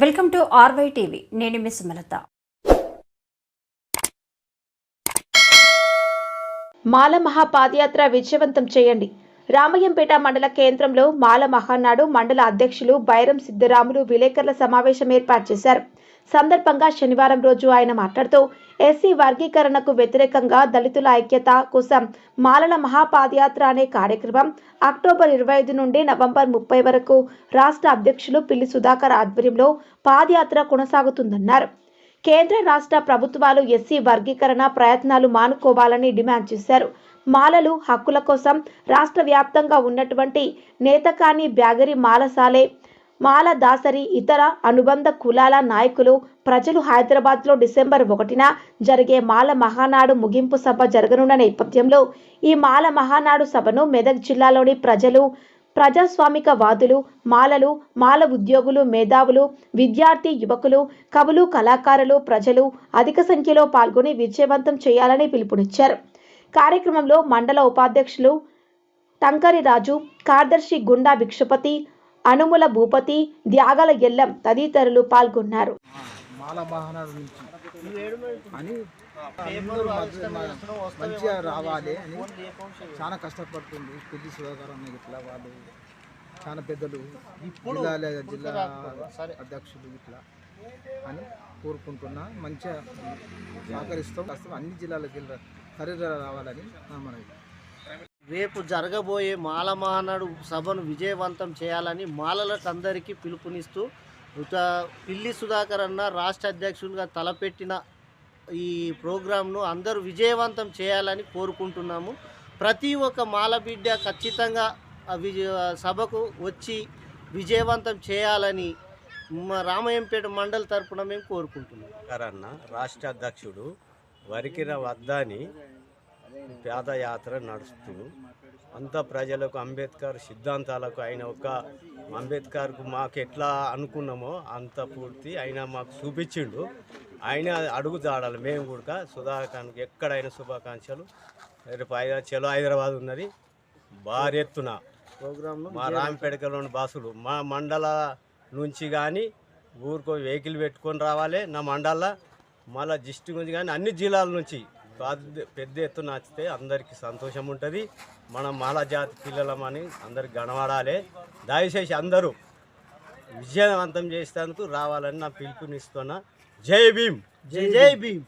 Welcome to RY TV. నేను miss Sumalatha. మాల మహాపాదయాత్ర విజయవంతం చేయండి. రామయ్యంపేట మండల కేంద్రంలో మాల మహానాడు మండల అధ్యక్షులు బైరం సిద్ధరాములు విలేకరుల సమావేశం ఏర్పాటు చేశారు. సందర్భంగా శనివారం రోజు ఆయన మాట్లాడుతూ ఎస్సీ వర్గీకరణకు వ్యతిరేకంగా దళితుల ఐక్యత కోసం మాలల మహాపాదయాత్ర అనే కార్యక్రమం అక్టోబర్ ఇరవై ఐదు నుండి నవంబర్ ముప్పై వరకు రాష్ట్ర అధ్యక్షులు పిల్లి సుధాకర్ ఆధ్వర్యంలో పాదయాత్ర కొనసాగుతుందన్నారు. కేంద్ర రాష్ట్ర ప్రభుత్వాలు ఎస్సీ వర్గీకరణ ప్రయత్నాలు మానుకోవాలని డిమాండ్ చేశారు. మాలలు హక్కుల కోసం రాష్ట్ర వ్యాప్తంగా ఉన్నటువంటి నేతకాని బ్యాగరి మాలసాలే మాల దాసరి ఇతర అనుబంధ కులాల నాయకులు ప్రజలు హైదరాబాద్లో డిసెంబర్ ఒకటిన జరిగే మాల మహానాడు ముగింపు సభ జరగనున్న నేపథ్యంలో ఈ మాల మహానాడు సభను మెదక్ జిల్లాలోని ప్రజలు ప్రజాస్వామిక వాదులు మాలలు మాల ఉద్యోగులు మేధావులు విద్యార్థి యువకులు కవులు కళాకారులు ప్రజలు అధిక సంఖ్యలో పాల్గొని విజయవంతం చేయాలని పిలుపునిచ్చారు. కార్యక్రమంలో మండల ఉపాధ్యక్షులు టంకరి రాజు కార్యదర్శి గుండా భిక్షపతి అనుముల భూపతి త్యాగల ఎల్లం తదితరులు పాల్గొన్నారు. మంచిగా రావాలి అని చాలా కష్టపడుతుంది పెద్ద సుధాకర్ ఇట్లా వాళ్ళు చాలా పెద్దలు జిల్లా జిల్లా అధ్యక్షులు ఇట్లా అని కోరుకుంటున్నా. మంచిగా సహకరిస్తాం. అన్ని జిల్లాలకు వెళ్ళి సరిగా రావాలని నా మనవి రేపు జరగబోయే మాల మహానాడు సభను విజయవంతం చేయాలని మాలలకు అందరికీ పిలుపునిస్తూ ఉత పిల్లి సుధాకర్ అన్న రాష్ట్ర అధ్యక్షులుగా తలపెట్టిన ఈ ప్రోగ్రాంను అందరూ విజయవంతం చేయాలని కోరుకుంటున్నాము. ప్రతి ఒక్క మాల బిడ్డ ఖచ్చితంగా ఆ విజయ సభకు వచ్చి విజయవంతం చేయాలని మా రామయ్యంపేట మండలి తరపున మేము కోరుకుంటున్నాం. అన్న రాష్ట్ర అధ్యక్షుడు వరికిన వద్దని పాదయాత్ర నడుస్తూ అంత ప్రజలకు అంబేద్కర్ సిద్ధాంతాలకు ఆయన ఒక అంబేద్కర్కు మాకు ఎట్లా అనుకున్నామో అంత పూర్తి ఆయన మాకు చూపించిండు. ఆయన అడుగు జాడాలి మేము కూడా సుధాకానికి ఎక్కడైనా శుభాకాంక్షలు. రేపు చలో హైదరాబాద్ ఉన్నది. భారీ ఎత్తున ప్రోగ్రాంను మా రాంపేటకలోని బాసులు మా మండల నుంచి కానీ ఊరికో వెహికల్ పెట్టుకొని రావాలి. నా మండల మళ్ళా డిస్టిక్ నుంచి కానీ అన్ని జిల్లాల నుంచి పెద్ద ఎత్తు ఎత్తున నచ్చితే అందరికీ సంతోషం ఉంటుంది. మనం మాల జాతి పిల్లలమని అందరికి గణపడాలి దయచేసి అందరూ విజయవంతం చేసేందుకు రావాలని నా పిలుపునిస్తున్నా. జై భీమ్! జై జై భీమ్!